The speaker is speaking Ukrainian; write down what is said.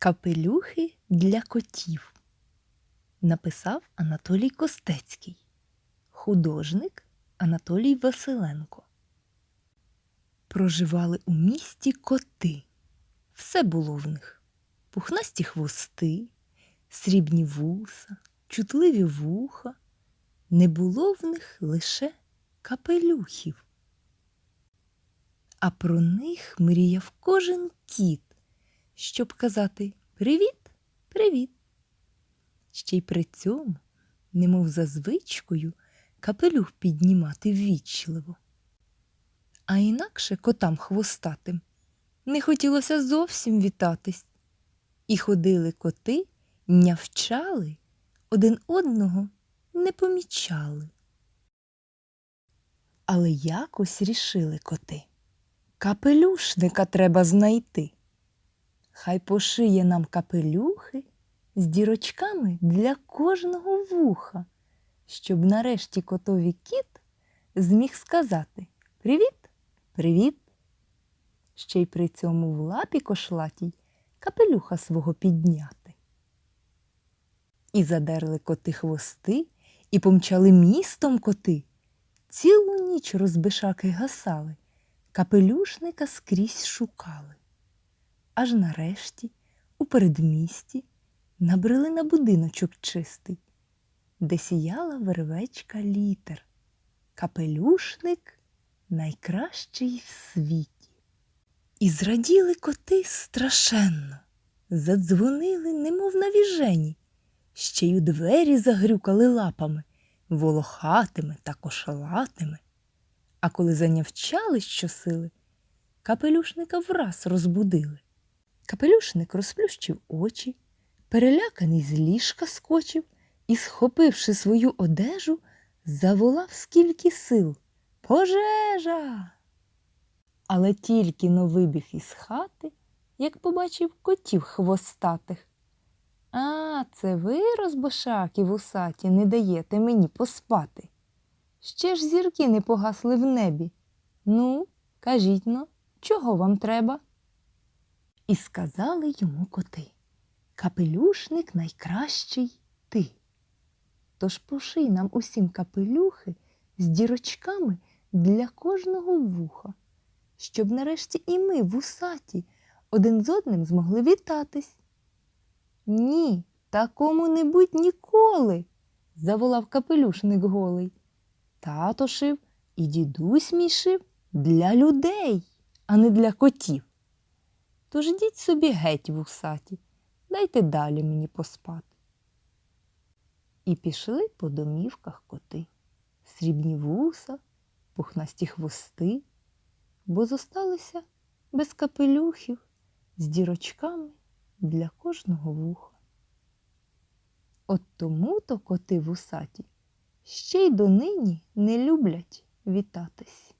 Капелюхи для котів. Написав Анатолій Костецький. Художник Анатолій Василенко. Проживали у місті коти. Все було в них: пухнасті хвости, срібні вуса, чутливі вуха. Не було в них лише капелюхів. А про них мріяв кожен кіт, щоб казати Привіт, привіт. Ще й при цьому, немов за звичкою, капелюх піднімати ввічливо. А інакше котам хвостатим не хотілося зовсім вітатись. І ходили коти, нявчали, один одного не помічали. Але якось рішили коти. Капелюшника треба знайти. Хай пошиє нам капелюхи з дірочками для кожного вуха, щоб нарешті котові кіт зміг сказати Привіт, привіт. Ще й при цьому в лапі кошлатій капелюха свого підняти. І задерли коти хвости, і помчали містом коти. Цілу ніч розбишаки гасали, капелюшника скрізь шукали. Аж нарешті, у передмісті, набрели на будиночок чистий, де сіяла вервечка літер. Капелюшник найкращий в світі. І зраділи коти страшенно, задзвонили, немов навіжені, ще й у двері загрюкали лапами, волохатими та кошалатими. А коли занявчали щосили, капелюшника враз розбудили. Капелюшник розплющив очі, переляканий з ліжка скочив і, схопивши свою одежу, заволав скільки сил. Пожежа! Але тільки но вибіг із хати, як побачив котів хвостатих. А, це ви, розбошаки вусаті, не даєте мені поспати. Ще ж зірки не погасли в небі. Ну, кажіть но, чого вам треба? І сказали йому коти Капелюшник найкращий ти. Тож поший нам усім капелюхи з дірочками для кожного вуха, щоб нарешті і ми, вусаті, один з одним змогли вітатись. Ні, такому не будь ніколи, заволав капелюшник голий. Тато шив і дідусь мій шив для людей, а не для котів. Тож ідіть собі геть вусаті, дайте далі мені поспати. І пішли по домівках коти, срібні вуса, пухнасті хвости, бо зосталися без капелюхів з дірочками для кожного вуха. От тому то коти вусаті ще й донині не люблять вітатись.